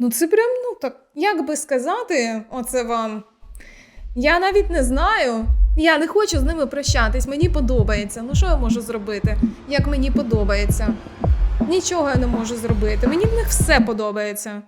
Ну, це прям, ну так, як би сказати, оце вам. Я навіть не знаю. Я не хочу з ними прощатись, мені подобається. Ну що я можу зробити, як мені подобається? Нічого я не можу зробити. Мені в них все подобається.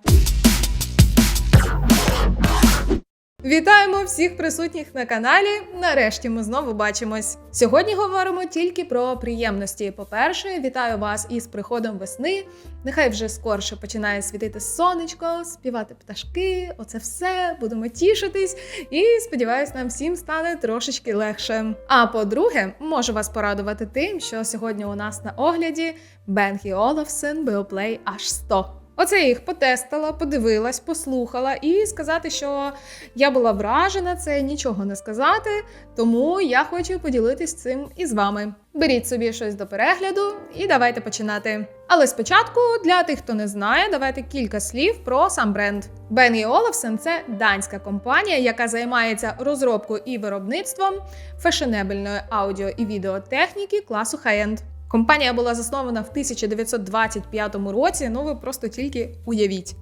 Вітаємо всіх присутніх на каналі. Нарешті ми знову бачимось. Сьогодні говоримо тільки про приємності. По-перше, вітаю вас із приходом весни. Нехай вже скорше починає світити сонечко, співати пташки. Оце все будемо тішитись. І сподіваюсь, нам всім стане трошечки легше. А по-друге, можу вас порадувати тим, що сьогодні у нас на огляді Бенхі Олафсен Beoplay H100. Оце я їх потестила, подивилась, послухала і сказати, що я була вражена, це нічого не сказати. Тому я хочу поділитись цим із вами. Беріть собі щось до перегляду і давайте починати. Але спочатку, для тих, хто не знає, давайте кілька слів про сам бренд. Бенгі Олафсен це данська компанія, яка займається розробкою і виробництвом фешенебельної аудіо і відеотехніки класу хай-енд. Компанія була заснована в 1925 році. Ну ви просто тільки уявіть,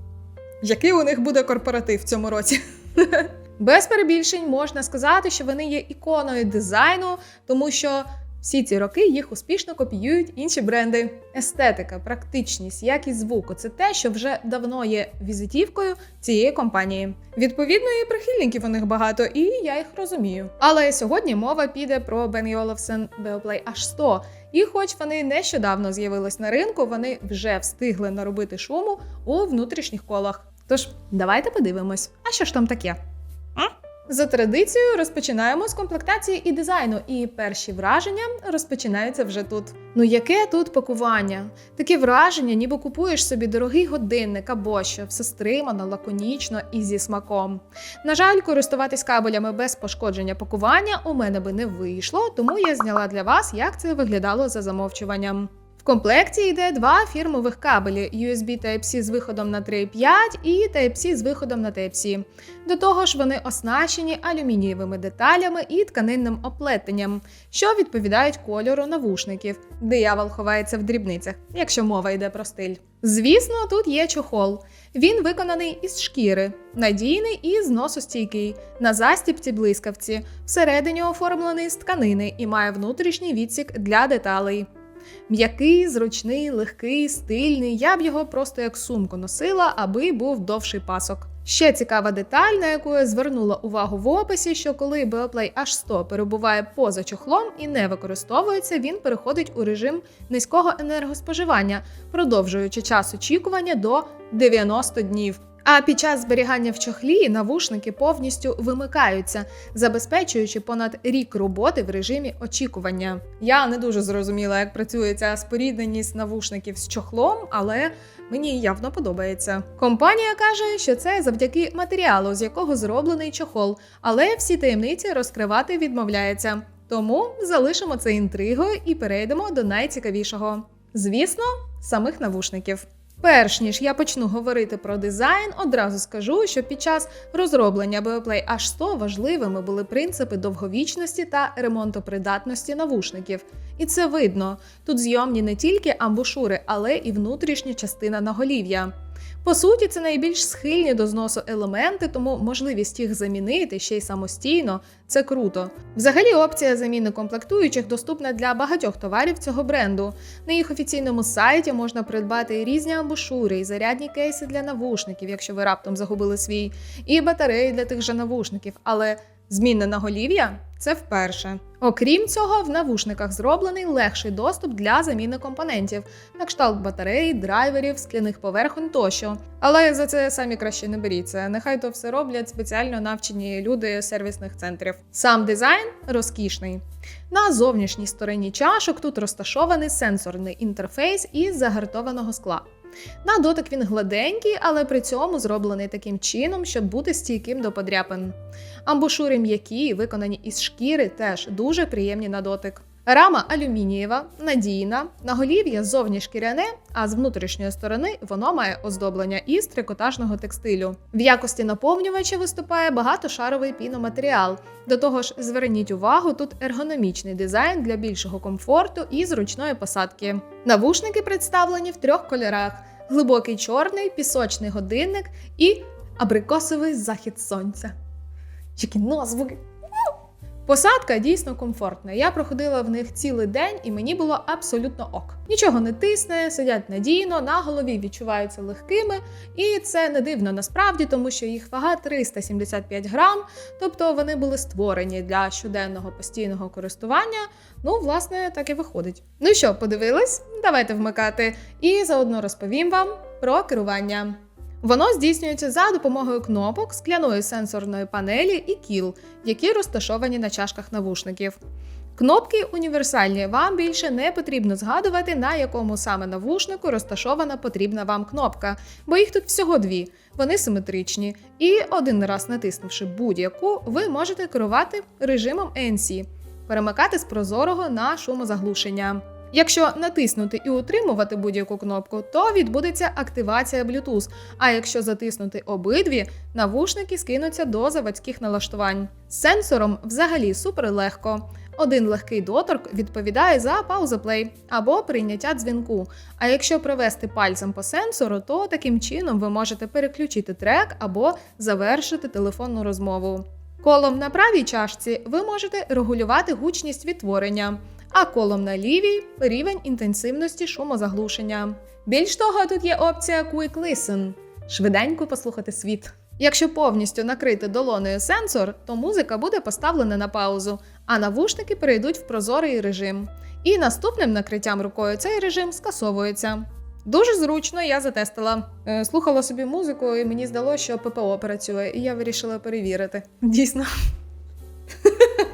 який у них буде корпоратив в цьому році. Без перебільшень можна сказати, що вони є іконою дизайну, тому що всі ці роки їх успішно копіюють інші бренди. Естетика, практичність, якість звуку це те, що вже давно є візитівкою цієї компанії. Відповідно, і прихильників у них багато, і я їх розумію. Але сьогодні мова піде про Benny Olufsen Beoplay H100. І хоч вони нещодавно з'явились на ринку, вони вже встигли наробити шуму у внутрішніх колах. Тож давайте подивимось, а що ж там таке? За традицією розпочинаємо з комплектації і дизайну, і перші враження розпочинаються вже тут. Ну яке тут пакування? Таке враження, ніби купуєш собі дорогий годинник або що, все стримано, лаконічно і зі смаком. На жаль, користуватись кабелями без пошкодження пакування у мене би не вийшло, тому я зняла для вас, як це виглядало за замовчуванням. Комплекті йде два фірмових кабелі USB Type-C з виходом на 3.5 і Type-C з виходом на Type-C. До того ж, вони оснащені алюмінієвими деталями і тканинним оплетенням, що відповідають кольору навушників. Диявол ховається в дрібницях, якщо мова йде про стиль. Звісно, тут є чохол. Він виконаний із шкіри, надійний і зносостійкий, на застіпці блискавці, всередині оформлений з тканини і має внутрішній відсік для деталей. М'який, зручний, легкий, стильний. Я б його просто як сумку носила, аби був довший пасок. Ще цікава деталь, на яку я звернула увагу в описі, що коли Beoplay H100 перебуває поза чохлом і не використовується, він переходить у режим низького енергоспоживання, продовжуючи час очікування до 90 днів. А під час зберігання в чохлі навушники повністю вимикаються, забезпечуючи понад рік роботи в режимі очікування. Я не дуже зрозуміла, як працює ця спорідненість навушників з чохлом, але мені явно подобається. Компанія каже, що це завдяки матеріалу, з якого зроблений чохол, але всі таємниці розкривати відмовляється. Тому залишимо це інтригою і перейдемо до найцікавішого. Звісно, самих навушників. Перш ніж я почну говорити про дизайн, одразу скажу, що під час розроблення Beoplay H100 важливими були принципи довговічності та ремонтопридатності навушників. І це видно. Тут зйомні не тільки амбушури, але і внутрішня частина наголів'я. По суті, це найбільш схильні до зносу елементи, тому можливість їх замінити ще й самостійно це круто. Взагалі, опція заміни комплектуючих доступна для багатьох товарів цього бренду. На їх офіційному сайті можна придбати різні амбушури, і зарядні кейси для навушників, якщо ви раптом загубили свій, і батареї для тих же навушників. Але змінне наголів'я це вперше. Окрім цього, в навушниках зроблений легший доступ для заміни компонентів, на кшталт батарей, драйверів, скляних поверхонь тощо. Але за це самі краще не беріться. Нехай то все роблять спеціально навчені люди сервісних центрів. Сам дизайн розкішний. На зовнішній стороні чашок тут розташований сенсорний інтерфейс із загартованого скла. На дотик він гладенький, але при цьому зроблений таким чином, щоб бути стійким до подряпин. Амбушури м'які, виконані із шкіри, теж дуже приємні на дотик. Рама алюмінієва, надійна, наголів'я ззовні шкіряне, а з внутрішньої сторони воно має оздоблення із трикотажного текстилю. В якості наповнювача виступає багатошаровий піноматеріал. До того ж, зверніть увагу, тут ергономічний дизайн для більшого комфорту і зручної посадки. Навушники представлені в трьох кольорах: глибокий чорний пісочний годинник і абрикосовий захід сонця. Які назви! Посадка дійсно комфортна. Я проходила в них цілий день, і мені було абсолютно ок. Нічого не тисне, сидять надійно, на голові відчуваються легкими, і це не дивно насправді, тому що їх вага 375 грам, тобто вони були створені для щоденного постійного користування. Ну, власне, так і виходить. Ну що, подивились? Давайте вмикати. І заодно розповім вам про керування. Воно здійснюється за допомогою кнопок, скляної сенсорної панелі і кіл, які розташовані на чашках навушників. Кнопки універсальні, вам більше не потрібно згадувати, на якому саме навушнику розташована потрібна вам кнопка, бо їх тут всього дві. Вони симетричні. І один раз натиснувши будь-яку, ви можете керувати режимом ANC, перемикати з прозорого на шумозаглушення. Якщо натиснути і утримувати будь-яку кнопку, то відбудеться активація Bluetooth. А якщо затиснути обидві, навушники скинуться до заводських налаштувань. З сенсором взагалі супер легко. Один легкий доторк відповідає за пауза-плей або прийняття дзвінку. А якщо провести пальцем по сенсору, то таким чином ви можете переключити трек або завершити телефонну розмову. Колом на правій чашці ви можете регулювати гучність відтворення а колом на лівій рівень інтенсивності шумозаглушення. Більш того, тут є опція Quick Listen – швиденько послухати світ. Якщо повністю накрити долоною сенсор, то музика буде поставлена на паузу, а навушники перейдуть в прозорий режим. І наступним накриттям рукою цей режим скасовується. Дуже зручно, я затестила. Е, слухала собі музику, і мені здалося, що ППО працює, і я вирішила перевірити. Дійсно.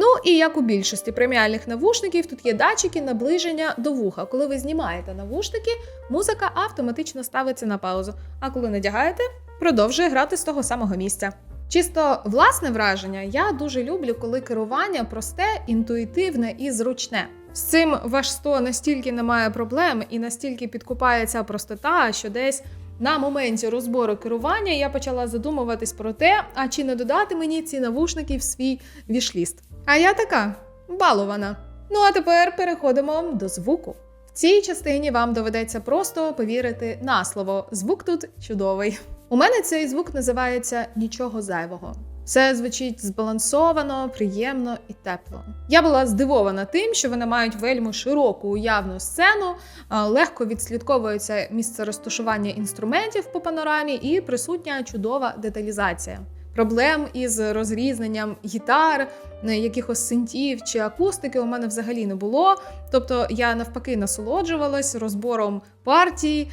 Ну і як у більшості преміальних навушників, тут є датчики наближення до вуха. Коли ви знімаєте навушники, музика автоматично ставиться на паузу. А коли надягаєте, продовжує грати з того самого місця. Чисто власне враження, я дуже люблю, коли керування просте, інтуїтивне і зручне. З цим ваш 100 настільки не має проблем і настільки підкупає ця простота, що десь на моменті розбору керування я почала задумуватись про те, а чи не додати мені ці навушники в свій вішліст. А я така балована. Ну а тепер переходимо до звуку. В цій частині вам доведеться просто повірити на слово. Звук тут чудовий. У мене цей звук називається нічого зайвого. Все звучить збалансовано, приємно і тепло. Я була здивована тим, що вони мають вельми широку уявну сцену, легко відслідковується місце розташування інструментів по панорамі і присутня чудова деталізація проблем із розрізненням гітар, якихось синтів чи акустики у мене взагалі не було. Тобто я навпаки насолоджувалась розбором партій,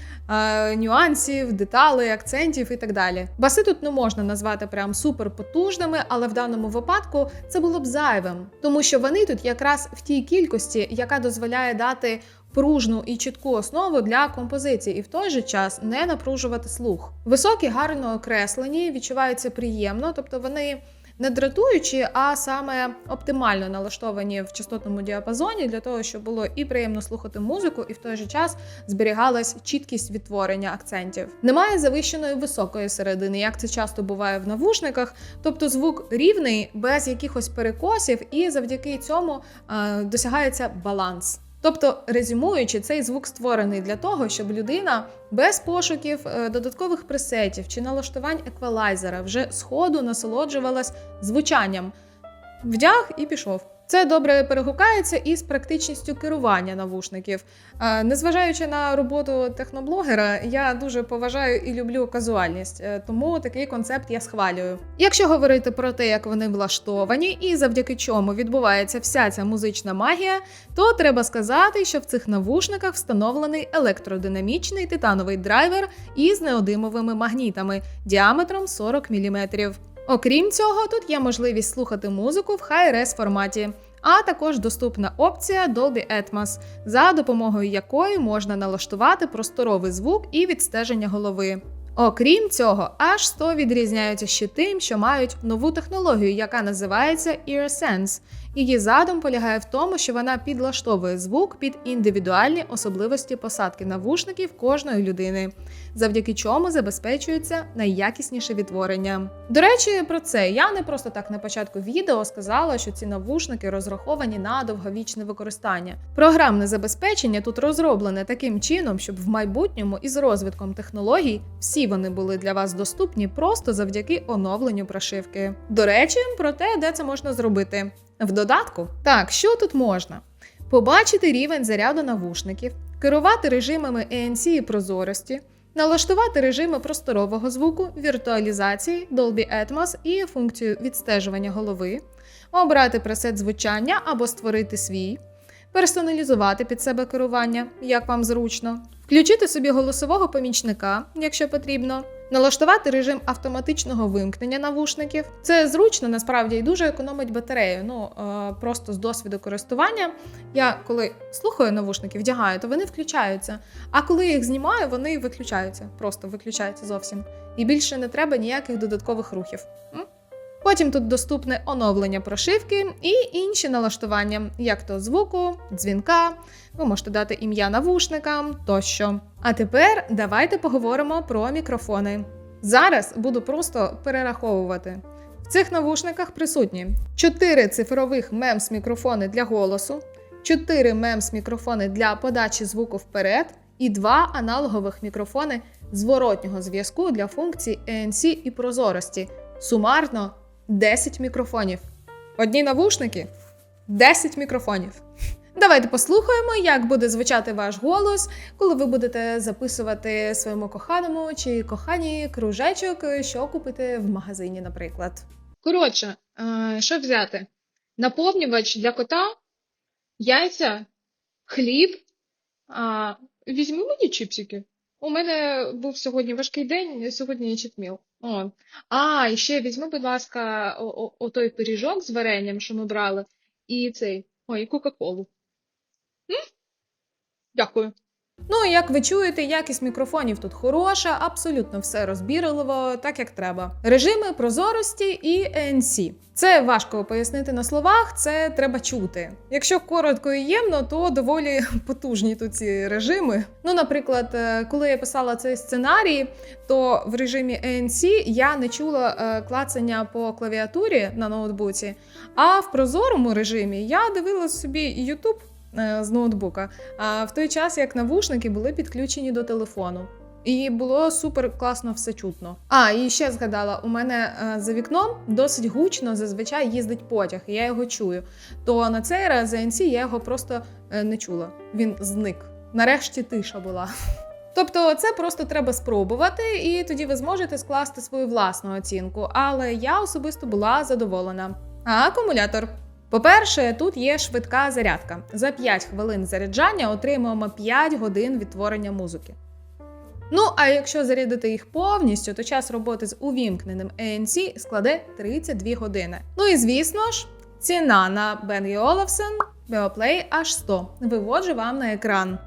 нюансів, деталей, акцентів і так далі. Баси тут не можна назвати прям суперпотужними, але в даному випадку це було б зайвим, тому що вони тут якраз в тій кількості, яка дозволяє дати пружну і чітку основу для композиції, і в той же час не напружувати слух. Високі гарно окреслені, відчуваються приємно, тобто вони. Не дратуючі, а саме оптимально налаштовані в частотному діапазоні для того, щоб було і приємно слухати музику, і в той же час зберігалась чіткість відтворення акцентів. Немає завищеної високої середини, як це часто буває в навушниках, тобто звук рівний, без якихось перекосів, і завдяки цьому е, досягається баланс. Тобто, резюмуючи, цей звук створений для того, щоб людина без пошуків е, додаткових пресетів чи налаштувань еквалайзера вже сходу насолоджувалась звучанням, вдяг і пішов. Це добре перегукається із практичністю керування навушників. Незважаючи на роботу техноблогера, я дуже поважаю і люблю казуальність, е, тому такий концепт я схвалюю. Якщо говорити про те, як вони влаштовані, і завдяки чому відбувається вся ця музична магія, то треба сказати, що в цих навушниках встановлений електродинамічний титановий драйвер із неодимовими магнітами діаметром 40 мм. Окрім цього, тут є можливість слухати музику в Hi-Res форматі, а також доступна опція Dolby Atmos, за допомогою якої можна налаштувати просторовий звук і відстеження голови. Окрім цього, аж 100 відрізняються ще тим, що мають нову технологію, яка називається EarSense. Її задум полягає в тому, що вона підлаштовує звук під індивідуальні особливості посадки навушників кожної людини, завдяки чому забезпечується найякісніше відтворення. До речі, про це я не просто так на початку відео сказала, що ці навушники розраховані на довговічне використання. Програмне забезпечення тут розроблене таким чином, щоб в майбутньому із розвитком технологій всі вони були для вас доступні просто завдяки оновленню прошивки. До речі, про те, де це можна зробити. В додатку, так, що тут можна? Побачити рівень заряду навушників, керувати режимами ANC і прозорості, налаштувати режими просторового звуку, віртуалізації, Dolby Atmos і функцію відстежування голови, обрати пресет звучання або створити свій, персоналізувати під себе керування, як вам зручно, включити собі голосового помічника, якщо потрібно. Налаштувати режим автоматичного вимкнення навушників. Це зручно насправді і дуже економить батарею. Ну е, просто з досвіду користування. Я коли слухаю навушники, вдягаю, то вони включаються. А коли їх знімаю, вони виключаються. Просто виключаються зовсім. І більше не треба ніяких додаткових рухів. Потім тут доступне оновлення прошивки і інші налаштування, як то звуку, дзвінка, ви можете дати ім'я навушникам тощо. А тепер давайте поговоримо про мікрофони. Зараз буду просто перераховувати. В цих навушниках присутні 4 цифрових мемс мікрофони для голосу, 4 мемс мікрофони для подачі звуку вперед і 2 аналогових мікрофони зворотнього зв'язку для функцій ANC і прозорості. Сумарно 10 мікрофонів. Одні навушники 10 мікрофонів. Давайте послухаємо, як буде звучати ваш голос, коли ви будете записувати своєму коханому чи коханій кружечок, що купити в магазині, наприклад. Коротше, е, що взяти? Наповнювач для кота, яйця, хліб. Візьми мені чіпсики. У мене був сьогодні важкий день, сьогодні не читміл. О. А, і ще візьми, будь ласка, отой пиріжок з варенням, що ми брали, і цей. Ой, і Кока-Колу. Дякую. Ну, як ви чуєте, якість мікрофонів тут хороша, абсолютно все розбірливо, так як треба. Режими прозорості і ANC. Це важко пояснити на словах, це треба чути. Якщо коротко і ємно, то доволі потужні тут ці режими. Ну, наприклад, е, коли я писала цей сценарій, то в режимі ANC я не чула е, клацання по клавіатурі на ноутбуці, а в прозорому режимі я дивилась собі YouTube з ноутбука, а в той час як навушники були підключені до телефону. І було супер класно все чутно. А, і ще згадала: у мене е, за вікном досить гучно зазвичай їздить потяг, і я його чую. То на цей раз за я його просто е, не чула. Він зник. Нарешті тиша була. Тобто, це просто треба спробувати, і тоді ви зможете скласти свою власну оцінку. Але я особисто була задоволена. А акумулятор. По-перше, тут є швидка зарядка. За 5 хвилин заряджання отримуємо 5 годин відтворення музики. Ну, а якщо зарядити їх повністю, то час роботи з увімкненим ANC складе 32 години. Ну і звісно ж, ціна на Bang Olufsen Beoplay H100 виводжу вам на екран.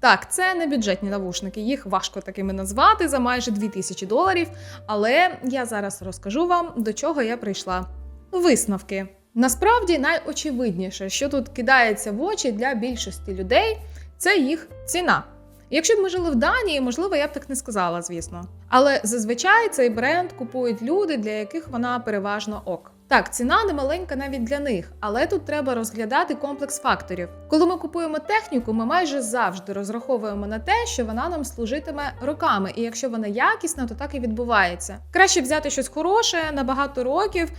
Так, це не бюджетні навушники, їх важко такими назвати за майже 2000 доларів, але я зараз розкажу вам, до чого я прийшла. Висновки. Насправді найочевидніше, що тут кидається в очі для більшості людей, це їх ціна. Якщо б ми жили в Данії, можливо, я б так не сказала, звісно. Але зазвичай цей бренд купують люди, для яких вона переважно ок. Так, ціна не маленька навіть для них, але тут треба розглядати комплекс факторів. Коли ми купуємо техніку, ми майже завжди розраховуємо на те, що вона нам служитиме роками, і якщо вона якісна, то так і відбувається. Краще взяти щось хороше на багато років,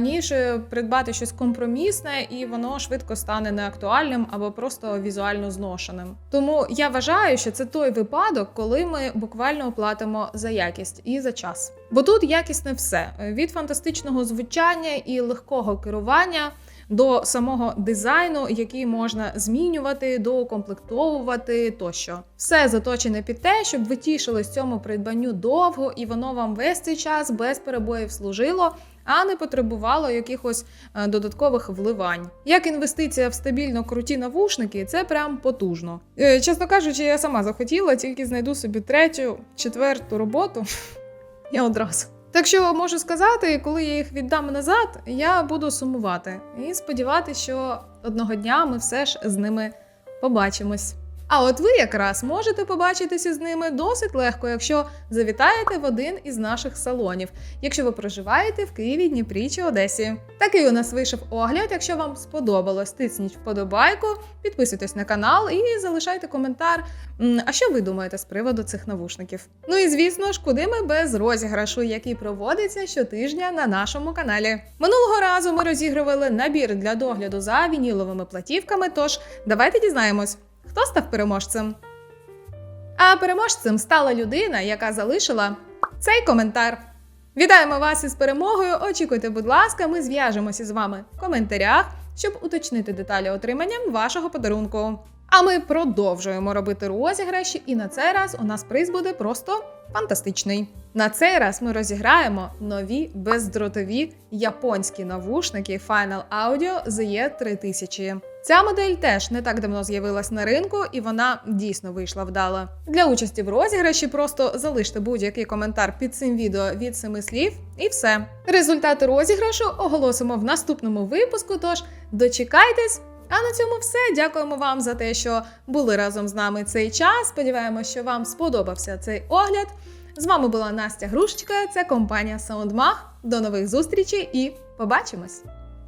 ніж е, придбати щось компромісне, і воно швидко стане неактуальним або просто візуально зношеним. Тому я вважаю, що це той випадок, коли ми буквально оплатимо за якість і за час. Бо тут якісне все від фантастичного звучання і легкого керування. До самого дизайну, який можна змінювати, доукомплектовувати тощо, все заточене під те, щоб ви тішились цьому придбанню довго, і воно вам весь цей час без перебоїв служило, а не потребувало якихось е, додаткових вливань. Як інвестиція в стабільно круті навушники, це прям потужно. Е, Чесно кажучи, я сама захотіла, тільки знайду собі третю, четверту роботу. Я одразу. Так що можу сказати, коли я їх віддам назад, я буду сумувати і сподіватися, що одного дня ми все ж з ними побачимось. А от ви якраз можете побачитися з ними досить легко, якщо завітаєте в один із наших салонів, якщо ви проживаєте в Києві, Дніпрі чи Одесі. Такий у нас вийшов огляд. Якщо вам сподобалось, тисніть вподобайку, підписуйтесь на канал і залишайте коментар. А що ви думаєте з приводу цих навушників? Ну і звісно ж, куди ми без розіграшу, який проводиться щотижня на нашому каналі. Минулого разу ми розігрували набір для догляду за вініловими платівками. Тож давайте дізнаємось. Хто став переможцем? А переможцем стала людина, яка залишила цей коментар. Вітаємо вас із перемогою. Очікуйте, будь ласка, ми зв'яжемося з вами в коментарях, щоб уточнити деталі отримання вашого подарунку. А ми продовжуємо робити розіграші, і на цей раз у нас приз буде просто фантастичний. На цей раз ми розіграємо нові бездротові японські навушники Final Audio ZE 3000. Ця модель теж не так давно з'явилась на ринку, і вона дійсно вийшла вдало. Для участі в розіграші просто залиште будь-який коментар під цим відео від семи слів, і все. Результати розіграшу оголосимо в наступному випуску. Тож дочекайтесь. А на цьому все. Дякуємо вам за те, що були разом з нами цей час. Сподіваємося, що вам сподобався цей огляд. З вами була Настя Грушечка, це компанія SoundMag. До нових зустрічей і побачимось!